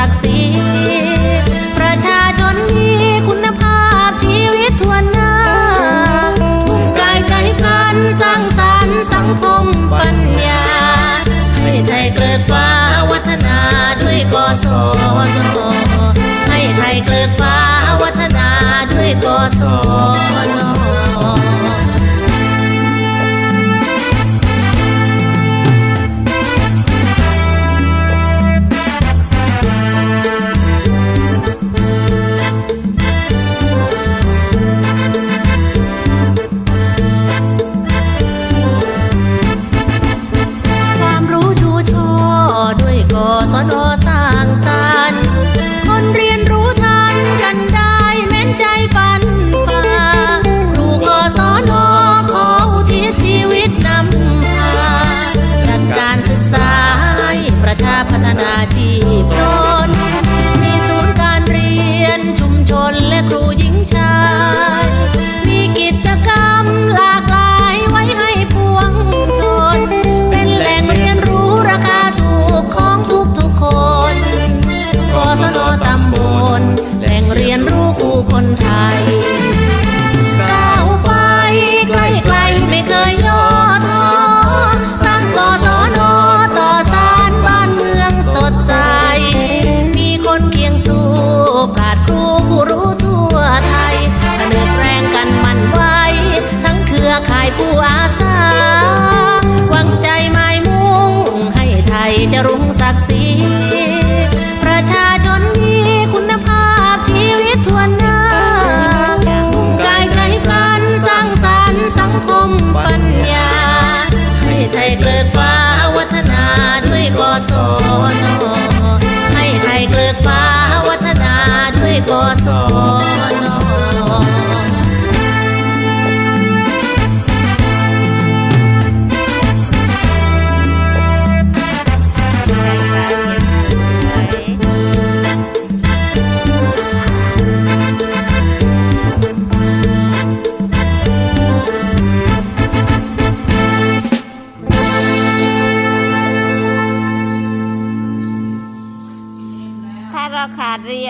ศักดิ์ศรี ลิดฟ้าวัฒนาด้วยกศนให้ไทยเกิดฟ้าวัฒนาด้วยกศน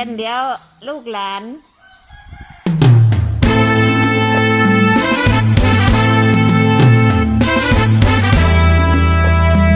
ยนเดี๋ยวลูกหลาน